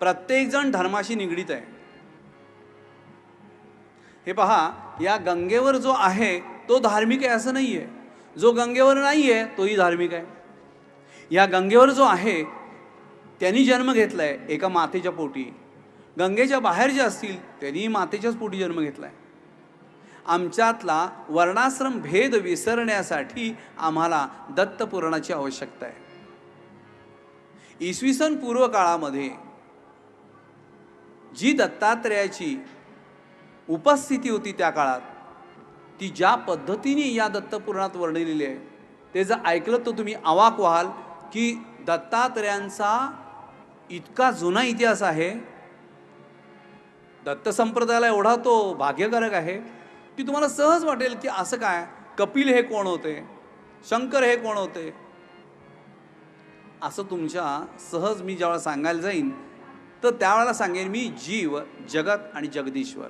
प्रत्येकजण धर्माशी निगडीत आहे. हे पहा या गंगेवर जो आहे तो धार्मिक आहे असं नाही आहे जो गंगेवर नाही आहे तोही धार्मिक आहे. या गंगेवर जो आहे त्यांनी जन्म घेतला आहे एका मातेच्या पोटी. गंगेच्या बाहेर जे असतील त्यांनी मातेच्याच पोटी जन्म घेतला आहे आमच्यातला वर्णाश्रम भेद विसरण्यासाठी आम्हाला दत्तपुराणाची आवश्यकता आहे. इसवी सन पूर्व काळामध्ये जी दत्तात्रेयाची उपस्थिती होती त्या काळात ती ज्या पद्धतीने या दत्तपुराणात वर्णलेली आहे ते जर ऐकलं तर तुम्ही आवाक व्हाल की दत्तात्रेयांचा इतका जुना इतिहास आहे. दत्त संप्रदायाला एवढा तो भाग्यकारक आहे की तुम्हाला सहज वाटेल की असं काय? कपिल हे कोण होते? शंकर हे कोण होते? असं तुमच्या सहज मी ज्यावेळेला सांगायला जाईन तर त्यावेळेला सांगेन मी जीव जगत आणि जगदीश्वर.